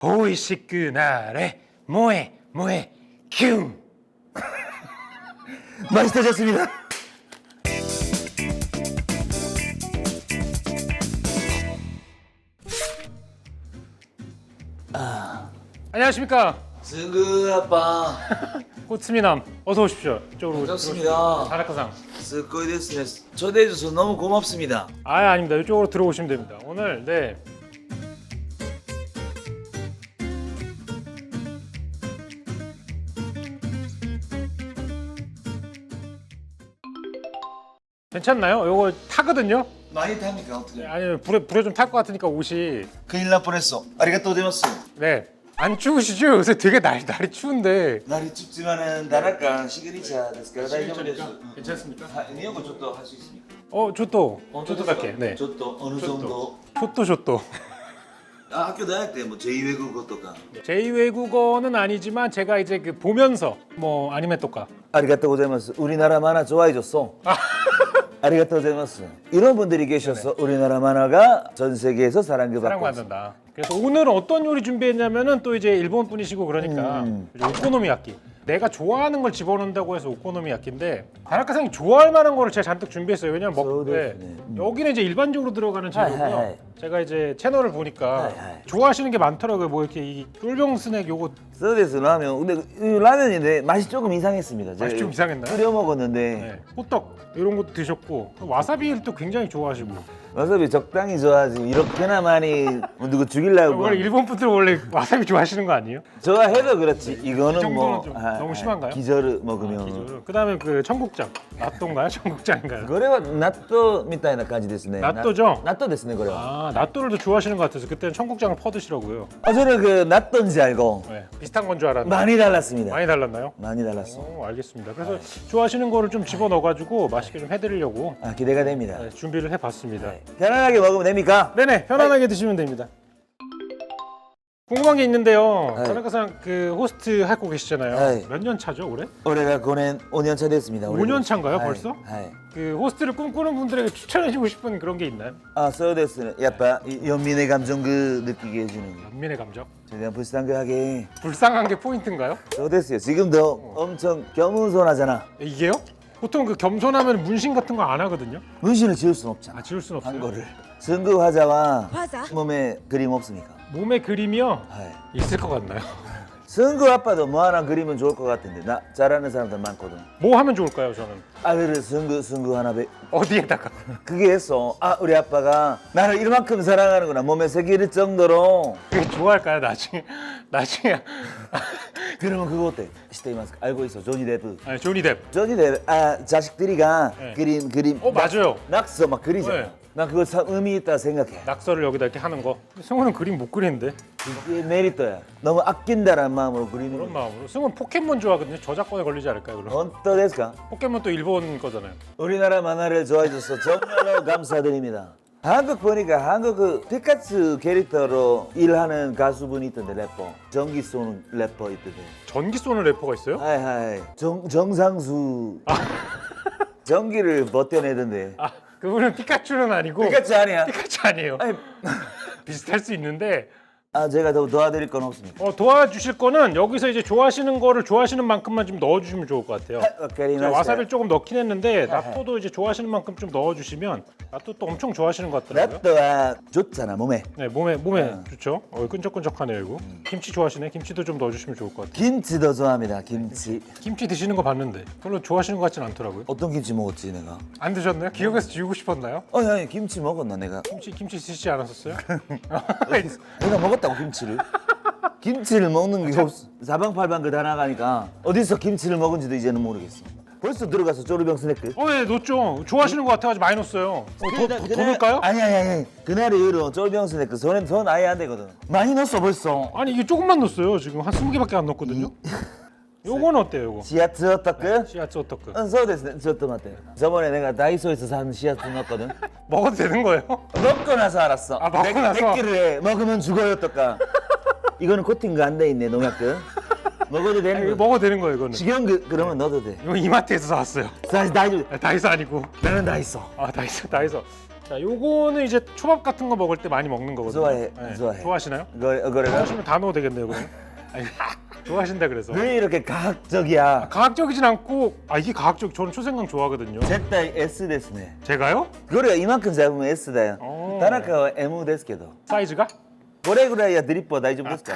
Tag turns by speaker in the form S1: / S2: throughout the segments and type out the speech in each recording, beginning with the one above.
S1: 보이 시큐 나래 뭐해 뭐해 큐
S2: 맛있어졌습니다.
S1: 아, 안녕하십니까
S2: 스그 아빠
S1: 꽃스미남 어서 오십시오. 저로
S2: 반갑습니다.
S1: 자라카상.
S2: 스코이 데스네 초대해줘서 너무 고맙습니다.
S1: 아 아닙니다. 이쪽으로 들어오시면 됩니다. 오늘 네 괜찮나요? 요거 타거든요?
S2: 많이 탑니까 어떻게?
S1: 아니 불에 불에 좀 탈 것 같으니까 옷이
S2: 큰일 날 뻔했어. 아리가또 고자이마스.
S1: 네 안 추우시죠? 요새 되게 날 날이 추운데
S2: 데스.
S1: 괜찮습니까?
S2: 아, 니하고 저도 할수 있습니까?
S1: 어 조또 조또 갈게 네
S2: 저도 어느 정도.
S1: 조또 조또
S2: 아, 학교 다닐 때뭐 제2외국어 とか
S1: 제2외국어는 아니지만 제가 이제 그 보면서 뭐 아니메 또까
S2: 아리가또 고자이마스. 우리나라 만화 좋아해줬어. 아리가또 고자이마스. 이런 분들이 계셔서 우리나라 만화가 전 세계에서 사랑을 받고 있어.
S1: 사랑받는다. 그래서 오늘은 어떤 요리 준비했냐면은 또 이제 일본 분이시고 그러니까
S2: 음.
S1: 오코노미야끼. 내가 좋아하는 걸 집어넣는다고 해서 오코노미야끼인데 다나카상이 좋아할 만한 거를 제가 잔뜩 준비했어요. 왜냐면 먹
S2: そう
S1: 네.
S2: ですね. 음.
S1: 여기는 이제 일반적으로 들어가는
S2: 하이,
S1: 재료고요.
S2: 하이, 하이.
S1: 제가 이제 채널을 보니까
S2: 하이, 하이.
S1: 좋아하시는 게 많더라고요. 뭐 이렇게 이 쫄병 스낵 요거
S2: そうですラーメン 근데 이 라면인데 맛이 조금 이상했습니다.
S1: 맛이
S2: 제가
S1: 좀 이상했나요?
S2: 끓여 먹었는데
S1: 네. 호떡 이런 것도 드셨고 와사비를 또 굉장히 좋아하시고
S2: 와사비 적당히 좋아하지 이렇게나 많이 누구 죽이려고
S1: 원래 일본 분들 원래 와사비 좋아하시는 거 아니에요?
S2: 좋아해도 그렇지 이거는
S1: 이 정도는
S2: 뭐
S1: 좀 너무 심한가요?
S2: 기저를 먹으면
S1: 그 다음에 그 청국장 나또인가요? 청국장인가요?
S2: これは納豆みたいな感じですね
S1: 納豆죠?
S2: 納豆ですねこれは
S1: 아 나또를 더 좋아하시는 것 같아서 그때는 청국장을 퍼드시라고요.
S2: 아, 저는 그納豆인지 알고
S1: 네, 비슷한 건 줄 알았는데
S2: 많이 달랐습니다
S1: 많이 달랐나요?
S2: 많이 달랐어
S1: 어, 알겠습니다. 그래서 좋아하시는 거를 좀 집어 넣어가지고 맛있게 좀 해드리려고
S2: 아 기대가 됩니다
S1: 네, 준비를 해봤습니다.
S2: 편안하게 먹으면 됩니까?
S1: 네네 편안하게 아, 드시면 됩니다. 궁금한 게 있는데요.
S2: 아,
S1: 예. 전학가상 그 호스트 하고 계시잖아요.
S2: 아, 예.
S1: 몇년 차죠 올해?
S2: 올해가 고낸 5년 차 됐습니다.
S1: 5년 차인가요
S2: 아이,
S1: 벌써?
S2: 아이.
S1: 그 호스트를 꿈꾸는 분들에게 추천해주고 싶은 그런 게 있나요?
S2: 아, 서요 데스는 약간 연민의 감정 그 느끼게 해주는
S1: 연민의 감정?
S2: 최대한 불쌍한 게 하게.
S1: 불쌍한 게 포인트인가요?
S2: 소요데스요 지금도 어. 엄청 겸손하잖아.
S1: 이게요? 보통 그 겸손하면 문신 같은 거 안 하거든요.
S2: 문신을 지을 순 없잖아.
S1: 아 지울 순 없어요.
S2: 한 거를. 승구 화자와
S3: 화자?
S2: 몸에 그림 없습니까?
S1: 몸에 그림이요
S2: 하이.
S1: 있을 것 같나요?
S2: 승구 아빠도 뭐 하나 그리면 좋을 것 같은데 나 잘하는 사람들 많거든.
S1: 뭐 하면 좋을까요, 저는?
S2: 아들을 승구 승구 하나 배.
S1: 어디에다가?
S2: 그게 했어. 아 우리 아빠가 나를 이만큼 사랑하는구나. 몸에 새길 정도로.
S1: 그게 좋아할까요, 나중에? 나중에
S2: 그러면 그거 어때? 시대 이 마스 알고 있어. 조니 데브.
S1: 아니, 조니 뎁.
S2: 조니 데브. 아 자식들이가
S1: 네.
S2: 그림 그림.
S1: 어 맞아요.
S2: 낙서 막 그리잖아.
S1: 네.
S2: 난 그거 참 의미 있다 생각해.
S1: 낙서를 여기다 이렇게 하는 거. 승우는 그림 못 그리는데
S2: 이게 메리트야. 너무 아낀다라는 마음으로 그리는
S1: 그런
S2: 거.
S1: 마음으로. 승우는 포켓몬 좋아하거든요. 저작권에 걸리지 않을까요, 그럼?
S2: 어떠됐까?
S1: 포켓몬 또 일본 거잖아요.
S2: 우리나라 만화를 좋아해 줘서 정말로 감사드립니다. 한국 보니까 한국 그 피카츄 캐릭터로 일하는 가수분이 있던데 래퍼 전기 쏘는 래퍼 있던데
S1: 전기 쏘는 래퍼가 있어요?
S2: 하이 하이 정, 정상수 전기를 버텨내던데
S1: 아, 그분은 피카츄는 아니고
S2: 피카츄 아니야?
S1: 피카츄 아니에요.
S2: 아니,
S1: 비슷할 수 있는데
S2: 아 제가 더 도와드릴 건 없습니까?
S1: 어, 도와주실 거는 여기서 이제 좋아하시는 거를 좋아하시는 만큼만 좀 넣어주시면 좋을 것 같아요. 제가
S2: 와카리마시타.
S1: 와사비를 조금 넣긴 했는데 나토도 이제 좋아하시는 만큼 좀 넣어주시면 나토 또 엄청 좋아하시는 것 같더라고요.
S2: 라또가 좋잖아 몸에
S1: 네 몸에 몸에
S2: 네.
S1: 좋죠. 어, 끈적끈적하네요 이거. 김치 좋아하시네. 김치도 좀 넣어주시면 좋을 것 같아요.
S2: 김치도 좋아합니다 김치
S1: 김치 드시는 거 봤는데 별로 좋아하시는 것 같진 않더라고요.
S2: 어떤 김치 먹었지 내가?
S1: 안 드셨나요? 기억에서 지우고 싶었나요?
S2: 어 아니 김치 먹었나 내가?
S1: 김치 김치 드시지 않았었어요?
S2: 내가 먹었 다고 김치를? 김치를 먹는 게 없어. 사방팔방 그다 나가니까 어디서 김치를 먹은지도 이제는 모르겠어. 벌써 들어가서 쪼르병 스낵.
S1: 어, 네, 넣었죠. 좋아하시는 것 같아가지고 많이 넣었어요. 어, 더, 더, 더 넣을까요?
S2: 아니 아니 아니. 그날 이후로 쪼르병 스낵 손에 손 아예 안 되거든. 많이 넣었어 벌써.
S1: 아니 이게 조금만 넣었어요. 지금 한 20개밖에 안 넣었거든요. 요거는 어때요, 요거?
S2: 시아츠 어떡해?
S1: 씨앗 어떡해?
S2: 응,そうですね. 저또 맞대. 저번에 내가 다이소에서 산 시아츠 넣었거든.
S1: 먹어도 되는 거예요?
S2: 먹고 나서 알았어.
S1: 아, 먹고
S2: 백-
S1: 나서?
S2: 백기를 해. 먹으면 죽어요 어떡까. 이거는 코팅가 안 돼 있네 농약들. 먹어도 되는
S1: 이거
S2: 거.
S1: 먹어도 되는 거예요, 이거는.
S2: 지금 그, 그러면 넣어도 돼.
S1: 이거 이마트에서 사왔어요.
S2: 사실 다이소.
S1: 아, 다이소 아니고.
S2: 나는 다이소.
S1: 아, 다이소, 다이소. 자, 요거는 이제 초밥 같은 거 먹을 때 많이 먹는 거거든요. 네.
S2: 좋아해, 좋아해.
S1: 좋아하시나요?
S2: 거래, 거래가
S1: 좋아하시면 다 넣어도 되겠네요, 그럼. 아니, 좋아하신다 그래서.
S2: 왜 이렇게 과학적이야?
S1: 과학적이진 않고 아 이게 과학적 저는 초생강 좋아하거든요.
S2: 絶対 S ですね
S1: 제가요?
S2: これが이만큼 잡으면 S だよ
S1: おー
S2: 田中は M ですけど
S1: 사이즈가?
S2: これぐらいはドリップは大丈夫ですか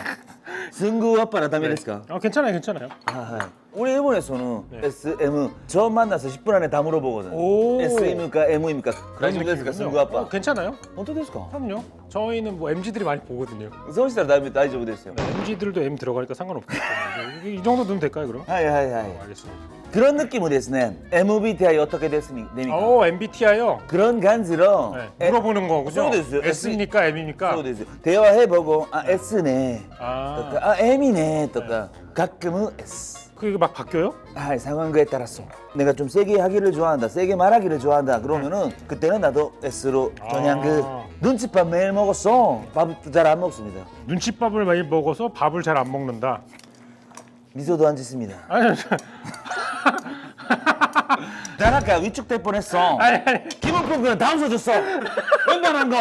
S2: すんごいアッパーはダメですか
S1: 아 괜찮아요, 괜찮아요.
S2: 아, 아. 우리 일본에서는
S1: 네.
S2: SM 처음 만나서 10분 안에 다 물어보거든
S1: 오.
S2: SM입니까 M입니까
S1: 그런
S2: 大丈夫ですかすん
S1: 느낌이군요.
S2: ごいアッパ
S1: 어, 괜찮아요?
S2: 本当ですか
S1: 그럼요. 저희는 뭐 MZ들이 많이 보거든요.
S2: そうしたら大大丈夫ですよ
S1: 네, MZ들도 M 들어가니까 상관없겠죠. 네, 이 정도 넣으면 될까요, 그럼?
S2: はいはいはい
S1: 어, 알겠습니다.
S2: 그런 느낌은 ですね MBTI 어떻게 됐습니까?
S1: 오, MBTI요.
S2: 그런 간지로
S1: 네, 물어보는 거군요.
S2: そうですよ
S1: S입니까, M입니까?
S2: そうですよ대화해보고 아 S ね
S1: 아,
S2: とかあ M이네 とか가끔은 S
S1: 그게 막 바뀌어요?
S2: 아 상황에 따라서 내가 좀 세게 하기를 좋아한다 세게 말하기를 좋아한다 그러면은 그때는 나도 S로 그냥 그
S1: 아.
S2: 눈칫밥 매일 먹었어 밥도 잘 안 먹습니다
S1: 눈칫밥을 많이 먹어서 밥을 잘 안 먹는다.
S2: 미소도 안 짓습니다
S1: 아니,
S2: 나라카 위축될 뻔했어
S1: 아니, 아니,
S2: 기본품은 다 웃어줬어 웬만한 거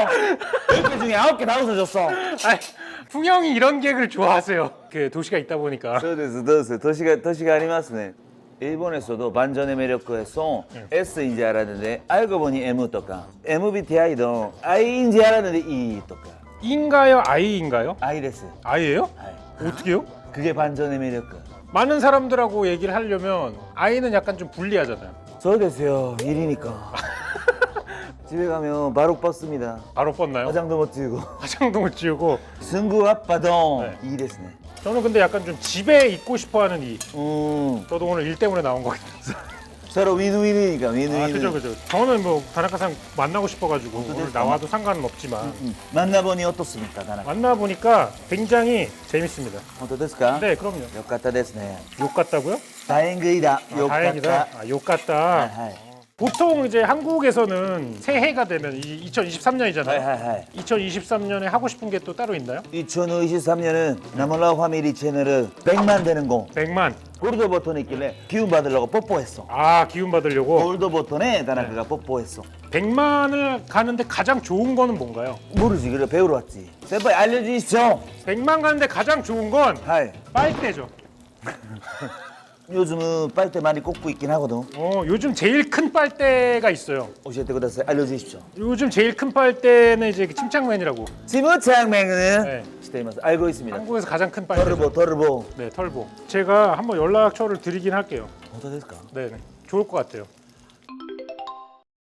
S2: 10개 중에 9개 다 웃어줬어
S1: 아니, 풍영이 이런 개그를 좋아하세요. 그 도시가 있다 보니까.
S2: そうですどうです年が年がありますね 일본에서도 반전의 매력에서 S인 줄 알았는데 알고 보니 M とか MBTI도 I인 줄 알았는데 E とか
S1: 인가요, 아이인가요?
S2: I です
S1: 아이예요?
S2: はい
S1: 어떻게요?
S2: 그게 반전의 매력
S1: 많은 사람들하고 얘기를 하려면 아이는 약간 좀 불리하잖아요.
S2: そうですよ 일이니까 집에 가면 바로 뻗습니다
S1: 바로 뻗나요?
S2: 화장도 못 지우고
S1: 화장동을 지우고
S2: 승구 아빠도
S1: 네.
S2: 이ですね
S1: 저는 근데 약간 좀 집에 있고 싶어하는 이
S2: 음
S1: 저도 오늘 일 때문에 나온 거거든요.
S2: 서로 윈윈이니까 윈윈
S1: 아 그죠 그죠. 저는 뭐 다나카상 만나고 싶어가지고 오늘
S2: 됐다.
S1: 나와도 상관은 없지만
S2: 음, 만나보니 어떻습니까 다나
S1: 만나 보니까 굉장히 재밌습니다.
S2: 本当ですか
S1: 네 그럼요.
S2: よかったですね
S1: 욕 같다고요?
S2: 다행이다
S1: 아,
S2: 요
S1: 다행이다. 아, 욕 같다.
S2: はい
S1: 보통 이제 한국에서는 새해가 되면 이 2023년이잖아요.
S2: 하이하이
S1: 2023년에 하고 싶은 게 또 따로 있나요?
S2: 2023년은 나몰라 화밀리 채널은 100만 되는 거
S1: 100만.
S2: 골드 버튼 있길래 기운 받으려고 뽀뽀했어
S1: 아, 기운 받으려고.
S2: 골드 버튼에 다나카가 네. 뽀뽀했어
S1: 100만을 가는데 가장 좋은 거는 뭔가요?
S2: 모르지 그래 배우러 왔지 세빠이 알려주시죠.
S1: 100만 가는데 가장 좋은 건
S2: 하이
S1: 빨대죠.
S2: 요즘은 빨대 많이 꽂고 있긴 하거든.
S1: 어, 요즘 제일 큰 빨대가 있어요.
S2: 어쨌든 그다세 알려주십시오.
S1: 요즘 제일 큰 빨대는 이제 그 침착맨이라고.
S2: 지무창맹은
S1: 네.
S2: 시대에 알고 있습니다.
S1: 한국에서 가장 큰 빨대.
S2: 털보 털보.
S1: 네, 털보. 제가 한번 연락처를 드리긴 할게요.
S2: 어떻게 될까?
S1: 네. 네. 좋을 것 같아요.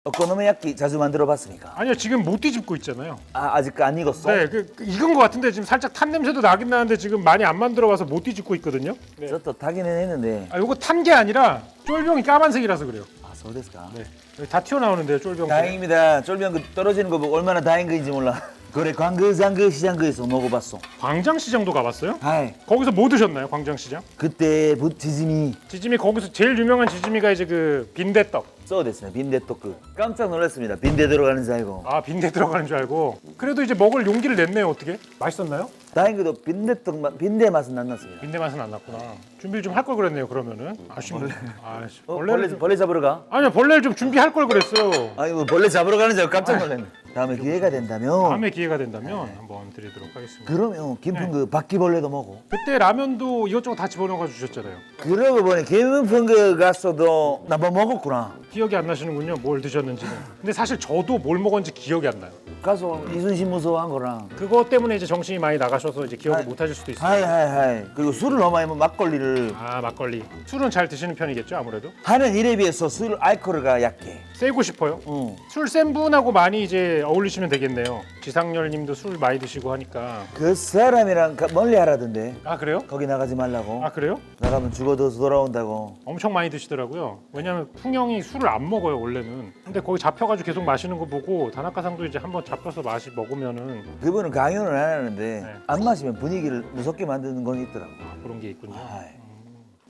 S2: 오코노미야끼 자주 만들어 봤습니까?
S1: 아니요 지금 못 뒤집고 있잖아요.
S2: 아 아직 안 익었어?
S1: 네, 그, 그 익은 것 같은데 지금 살짝 탄 냄새도 나긴 나는데 지금 많이 안 만들어 와서 못 뒤집고 있거든요. 네.
S2: 저도 타기는 했는데
S1: 아 요거 탄 게 아니라 쫄병이 까만색이라서 그래요.
S2: 아そうですか?
S1: 네. 여기 다 튀어나오는데요 쫄병.
S2: 다행입니다 쫄면 그 떨어지는 거 보고 얼마나 다행인지 몰라 그래 광그장그 시장그에서 먹어봤어
S1: 광장시장도 가봤어요?
S2: 하이
S1: 거기서 뭐 드셨나요 광장시장?
S2: 그때 부치즈미
S1: 지짐이 거기서 제일 유명한 지짐이가 이제 그 빈대떡.
S2: 써 됐네 빈대떡그 깜짝 놀랐습니다 빈대 들어가는 줄 알고
S1: 아 빈대 들어가는 줄 알고. 그래도 이제 먹을 용기를 냈네요 어떻게? 맛있었나요?
S2: 다행히도 빈대떡 맛 빈대 맛은 안 났습니다
S1: 빈대 맛은 안 났구나. 준비를 좀 할 걸 그랬네요 그러면은. 아쉽네. 아, 씨.
S2: 어,
S1: 벌레를
S2: 벌레,
S1: 좀...
S2: 벌레 잡으러 가?
S1: 아니요 벌레를 좀 준비할 걸 그랬어요.
S2: 아니 뭐 벌레 잡으러 가는 줄 알고 깜짝 놀랐네 다음에 기회가 된다면
S1: 다음에 기회가 된다면 한번 드리도록 하겠습니다.
S2: 그러면 김풍 그 바퀴벌레도 먹어
S1: 그때 라면도 이것저것 다 집어넣어 주셨잖아요.
S2: 그러고 보니 김풍 그 갔어도 나 뭐 먹었구나
S1: 기억이 안 나시는군요. 뭘 드셨는지는. 근데 사실 저도 뭘 먹었는지 기억이 안 나요.
S2: 가서 이순신 무서워한 거랑
S1: 그것 때문에 이제 정신이 많이 나가셔서 이제 기억을
S2: 아,
S1: 못 하실 수도 있어요.
S2: 하이 하이 하이 그리고 술을 너무 많이 먹으면 막걸리를
S1: 아 막걸리. 술은 잘 드시는 편이겠죠 아무래도.
S2: 하는 일에 비해서 술 알코올가 약해
S1: 세고 싶어요.
S2: 응.
S1: 술 센 분하고 많이 이제 어울리시면 되겠네요. 지상렬님도 술 많이 드시고 하니까.
S2: 그 사람이랑 가- 멀리 하라던데
S1: 아 그래요?
S2: 거기 나가지 말라고
S1: 아 그래요?
S2: 나가면 죽어도 돌아온다고
S1: 엄청 많이 드시더라고요. 왜냐면 풍영이 술을 안 먹어요 원래는. 근데 거기 잡혀가지고 계속 마시는 거 보고 다나카상도 이제 한번 잡혀서 마시 먹으면은
S2: 그분은 강연을 안 하는데
S1: 네.
S2: 안 마시면 분위기를 무섭게 만드는 건 있더라고
S1: 아, 그런 게 있군요.
S2: 아이,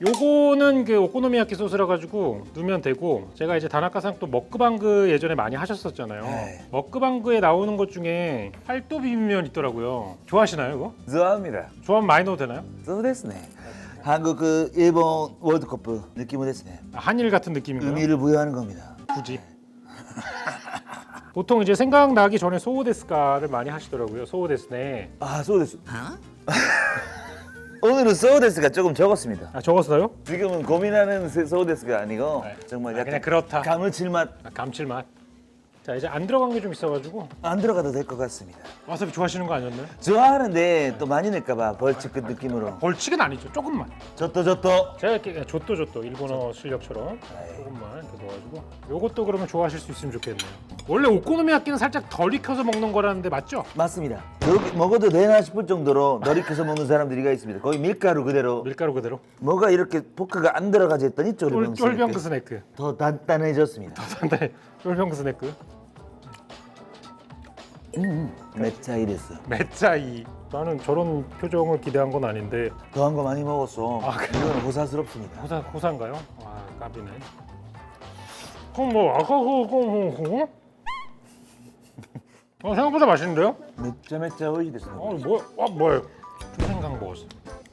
S1: 요거는 그 오코노미야키 소스라 가지고 넣으면 되고 제가 이제 다나카상 또 먹그방그 예전에 많이 하셨었잖아요.
S2: 네.
S1: 먹그방그에 나오는 것 중에 팔도 비빔면 있더라고요. 좋아하시나요 그거?
S2: 좋아합니다
S1: 좋아하면 많이 넣어도 되나요?
S2: そうですね 한국 그 일본 월드컵 느낌은 됐네
S1: 아, 한일 같은 느낌인가요?
S2: 의미를 부여하는 겁니다
S1: 굳이. 보통 이제 생각나기 전에 소우데스가를 많이 하시더라고요. 소우데스네.
S2: 아 소데스. 오늘은 소데스가 조금 적었습니다.
S1: 아 적었어요?
S2: 지금은 고민하는 세- 소데스가 아니고
S1: 네.
S2: 정말
S1: 아,
S2: 약간
S1: 그냥 그렇다.
S2: 감을 칠맛
S1: 아, 감칠맛. 자 이제 안 들어간 게 좀 있어가지고
S2: 안 들어가도 될 것 같습니다.
S1: 와사비 좋아하시는 거 아니었나요?
S2: 좋아하는데 또 많이 넣을까봐 벌칙 그 느낌으로.
S1: 벌칙은 아니죠. 조금만.
S2: 저또 저또.
S1: 제가 이렇게 조또 조또 일본어 실력처럼 조금만 이렇게 넣어가지고 요것도 그러면 좋아하실 수 있으면 좋겠네요. 원래 오코노미야끼는 살짝 덜 익혀서 먹는 거라는데 맞죠?
S2: 맞습니다. 여기 먹어도 되나 싶을 정도로 너리켜서 먹는 사람들이가 있습니다. 거의 밀가루 그대로
S1: 밀가루 그대로.
S2: 뭐가 이렇게 포크가 안 들어가지 했더니
S1: 쫄,
S2: 쫄병
S1: 쫄병그
S2: 스낵.
S1: 스낵.
S2: 더 단단해졌습니다.
S1: 네, 쫄병그 스낵.
S2: 맵차이 됐어.
S1: 매짜이. 나는 저런 표정을 기대한 건 아닌데
S2: 더한 거 많이 먹었어.
S1: 아,
S2: 이건 호사스럽습니다.
S1: 호사 호사인가요? 아 까비네. 그럼 뭐 아까 그거 그거 어 생각보다 맛있는데요?
S2: 맵짜 맵짜 오이 됐어.
S1: 어 뭐? 어 뭐예요? 초생강 먹었어.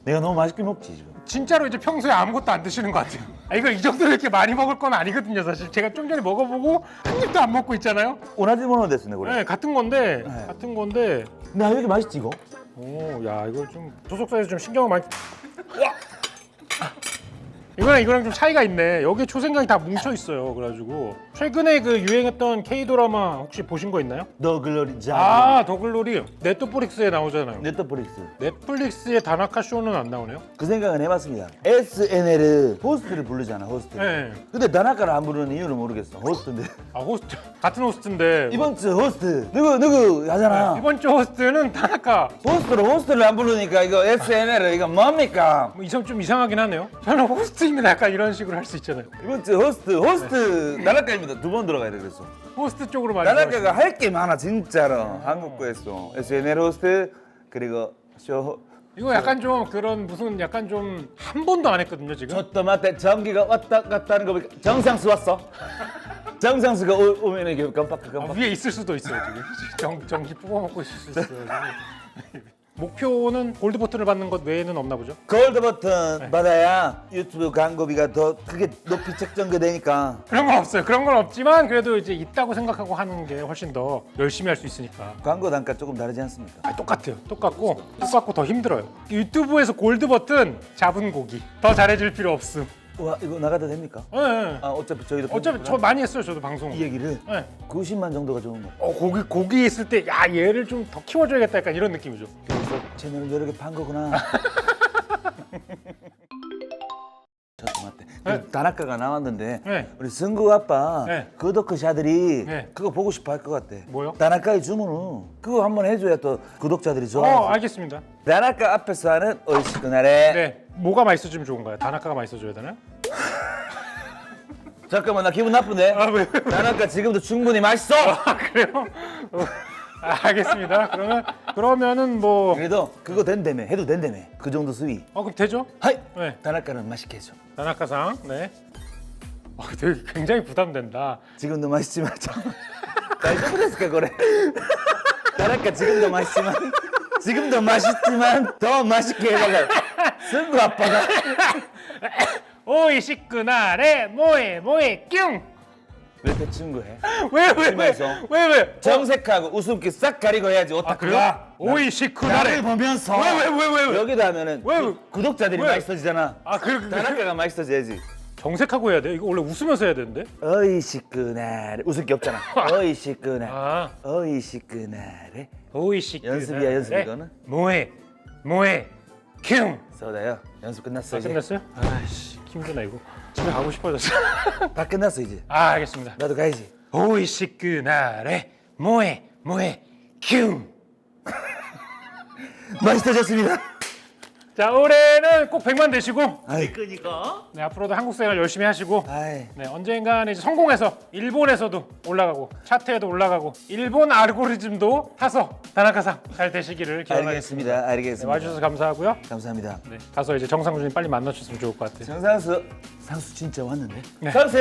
S2: 내가 너무 맛있게 먹지 지금.
S1: 진짜로 이제 평소에 아무것도 안 드시는 것 같아요. 아, 이거 이 정도로 이렇게 많이 먹을 건 아니거든요, 사실. 제가 좀 전에 먹어보고 한 입도 안 먹고 있잖아요.
S2: 오나지 모노 됐네 그래.
S1: 네, 같은 건데,
S2: 네.
S1: 같은 건데.
S2: 나왜 이렇게 맛있지 이거?
S1: 오, 야, 이거 좀 소속사에서 좀 신경을 많이. 와! 이거랑 이거랑 좀 차이가 있네. 여기 초생강이 다 뭉쳐 있어요. 그래가지고 최근에 그 유행했던 K 드라마 혹시 보신 거 있나요?
S2: 더 글로리 자.
S1: 아, 더글로리 넷플릭스에 나오잖아요.
S2: 넷플릭스.
S1: 넷플릭스의 다나카 쇼는 안 나오네요.
S2: 그 생각은 해봤습니다. SNL 호스트를 부르잖아 호스트.
S1: 네.
S2: 근데 다나카를 안 부르는 이유는 모르겠어. 호스트인데
S1: 아 호스트 같은 호스트인데
S2: 이번 주 호스트 누구 누구 하잖아.
S1: 이번 주 호스트는 다나카.
S2: 호스트로 호스트를 안 부르니까 이거 SNL 이거 뭡니까?
S1: 뭐 이상 좀 이상하긴 하네요. 저는 호스트 입니다. 약간 이런 식으로 할 수 있잖아요.
S2: 이번 주 호스트 호스트 다나카입니다. 두 번 들어가야 돼 그래서.
S1: 호스트 쪽으로 많이.
S2: 다나카가 할 게 많아 진짜로 한국 거에서 SNL 호스트 그리고 쇼
S1: 이거 약간 좀 그런 무슨 약간 좀 한 번도 안 했거든요 지금.
S2: 저또 맞대 전기가 왔다 갔다 하는 거 보니까 정상수 왔어. 정상수가 오, 오면 이게 깜빡
S1: 아,
S2: 깜빡.
S1: 위에 있을 수도 있어요 지금. 정 전기 뽑아먹고 있을 수 있어요. 지금. 목표는 골드 버튼을 받는 것 외에는 없나 보죠?
S2: 골드 버튼 받아야 유튜브 광고비가 더 크게 높이 책정돼 되니까
S1: 그런 건 없어요. 그런 건 없지만 그래도 이제 있다고 생각하고 하는 게 훨씬 더 열심히 할 수 있으니까.
S2: 광고 단가 조금 다르지 않습니까?
S1: 아, 똑같아요. 똑같고 똑같고 더 힘들어요. 유튜브에서 골드 버튼 잡은 고기 더 잘해줄 필요 없음.
S2: 와 이거 나가도 됩니까?
S1: 예, 예.
S2: 아 어차피 저희도
S1: 어차피 저 많이 했어요. 저도 방송.
S2: 이 얘기를
S1: 예.
S2: 90만 정도가 좋은 거.
S1: 어 고기 고기 있을 때 야 얘를 좀 더 키워줘야겠다 약간 이런 느낌이죠.
S2: 채널을 여러 개 판 거구나. 저도 맞대.
S1: 네.
S2: 그 다나카가 나왔는데
S1: 네.
S2: 우리 승구 아빠
S1: 네.
S2: 구독자들이
S1: 네.
S2: 그거 보고 싶어 할 것 같대.
S1: 뭐요?
S2: 다나카의 주문은 그거 한번 해줘야 또 구독자들이
S1: 어
S2: 좋아하지.
S1: 알겠습니다.
S2: 다나카 앞에서 하는 어이시그날에
S1: 네 뭐가 맛있어지면 좋은가요? 다나카가 맛있어져야 되나요?
S2: 잠깐만 나 기분 나쁜데.
S1: 아 왜?
S2: 다나카 지금도 충분히 맛있어.
S1: 아 그래요? 어, 아, 알겠습니다. 그러면 그러면은 뭐
S2: 그래도 그거 된다며 해도 된다며 그 정도 수위
S1: 어, 그럼 되죠?
S2: 하이
S1: 네.
S2: 다나카는 맛있게 해줘
S1: 나나카상. 네. 어, 되게 굉장히 부담된다.
S2: 지금도 맛있지만 참 다이소 그랬을까 그래 다나카 지금도 맛있지만 지금도 맛있지만 더 맛있게 해달라 승구 아빠가
S1: 오이 시크나레 모에 모에 뀨.
S2: 왜또 친구해?
S1: 왜왜 왜
S2: 심해서.
S1: 왜 왜?
S2: 정색하고 웃음기 싹 가리고 해야지
S1: 아
S2: 오타쿠가
S1: 그래요?
S2: 나를. 보면서
S1: 왜 왜 왜 왜 왜?
S2: 여기다 하면은
S1: 왜, 왜?
S2: 구- 구독자들이
S1: 왜?
S2: 맛있어지잖아
S1: 아 그, 그, 그
S2: 다나카가 맛있어져야지
S1: 정색하고 해야 돼. 이거 원래 웃으면서 해야 되는데.
S2: 어이시끄나래 웃음기 없잖아 어이시끄나
S1: 아
S2: 어이시끄나래
S1: 오이시크.
S2: 연습이야, 연습, 이거는?
S1: 모에 모에 뀨.
S2: 서다요 연습 끝났어
S1: 아,
S2: 이제
S1: 끝났어요? 아씨 힘드네 이거. 집에 가고 싶어졌어.
S2: 다 끝났어 이제
S1: 아 알겠습니다.
S2: 나도 가야지
S1: 오이시크나레 모에 모에 뀨.
S2: 맛있어졌습니다
S1: 자 올해는 꼭 100만 되시고
S2: 아이
S1: 네, 앞으로도 한국 생활 열심히 하시고
S2: 아이
S1: 네, 언젠가는 이제 성공해서 일본에서도 올라가고 차트에도 올라가고 일본 알고리즘도 타서 다나카상 잘 되시기를 기원하겠습니다.
S2: 알겠습니다.
S1: 네,
S2: 알겠습니다.
S1: 와주셔서 감사하고요.
S2: 감사합니다.
S1: 네, 가서 이제 정상준이 빨리 만나주셨으면 좋을 것 같아요.
S2: 정상수 상수 진짜 왔는데.
S1: 네.
S2: 상수